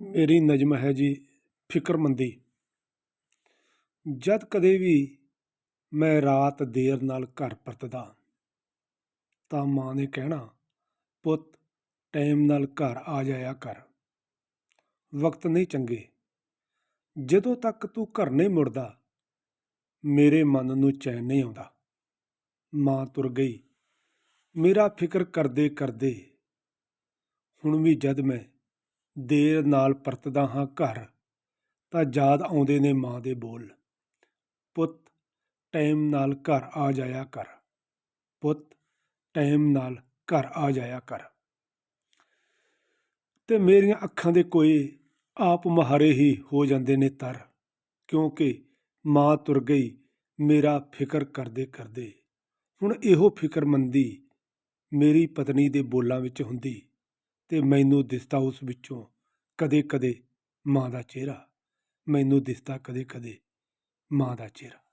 ਮੇਰੀ ਨਜ਼ਮ ਹੈ ਜੀ ਫਿਕਰਮੰਦੀ। ਜਦ ਕਦੇ ਵੀ ਮੈਂ ਰਾਤ ਦੇਰ ਨਾਲ ਘਰ ਪਰਤਦਾ, ਤਾਂ ਮਾਂ ਨੇ ਕਹਿਣਾ, ਪੁੱਤ, ਟਾਈਮ ਨਾਲ ਘਰ ਆ ਜਾਇਆ ਕਰ। ਵਕਤ ਨਹੀਂ ਚੰਗੇ। ਜਦੋਂ ਤੱਕ ਤੂੰ ਘਰ ਨਹੀਂ ਮੁੜਦਾ, ਮੇਰੇ ਮਨ ਨੂੰ ਚੈਨ ਨਹੀਂ ਆਉਂਦਾ। ਮਾਂ ਤੁਰ ਗਈ। ਮੇਰਾ ਫਿਕਰ ਕਰਦੇ ਕਰਦੇ ਹੁਣ ਵੀ ਜਦ ਮੈਂ ਦੇਰ ਨਾਲ ਪਰਤਦਾ ਹਾਂ ਘਰ, ਤਾਂ ਯਾਦ ਆਉਂਦੇ ਨੇ ਮਾਂ ਦੇ ਬੋਲ। ਪੁੱਤ, ਟਾਈਮ ਨਾਲ ਘਰ ਆ ਜਾਇਆ ਕਰ। ਪੁੱਤ, ਟਾਈਮ ਨਾਲ ਘਰ ਆ ਜਾਇਆ ਕਰ। ਤੇ ਮੇਰੀਆਂ ਅੱਖਾਂ ਦੇ ਕੋਏ ਆਪ ਮਹਾਰੇ ਹੀ ਹੋ ਜਾਂਦੇ ਨੇ ਤਰ, ਕਿਉਂਕਿ ਮਾਂ ਤੁਰ ਗਈ, ਮੇਰਾ ਫਿਕਰ ਕਰਦੇ ਕਰਦੇ। ਹੁਣ ਇਹੋ ਫਿਕਰਮੰਦੀ ਮੇਰੀ ਪਤਨੀ ਦੇ ਬੋਲਾਂ ਵਿੱਚ ਹੁੰਦੀ। ਤੇ ਮੈਨੂੰ ਦਿਸਦਾ ਉਸ ਵਿੱਚੋਂ ਕਦੇ ਕਦੇ ਮਾਂ ਦਾ ਚਿਹਰਾ, ਮੈਨੂੰ ਦਿਸਦਾ ਕਦੇ ਕਦੇ ਮਾਂ ਦਾ ਚਿਹਰਾ।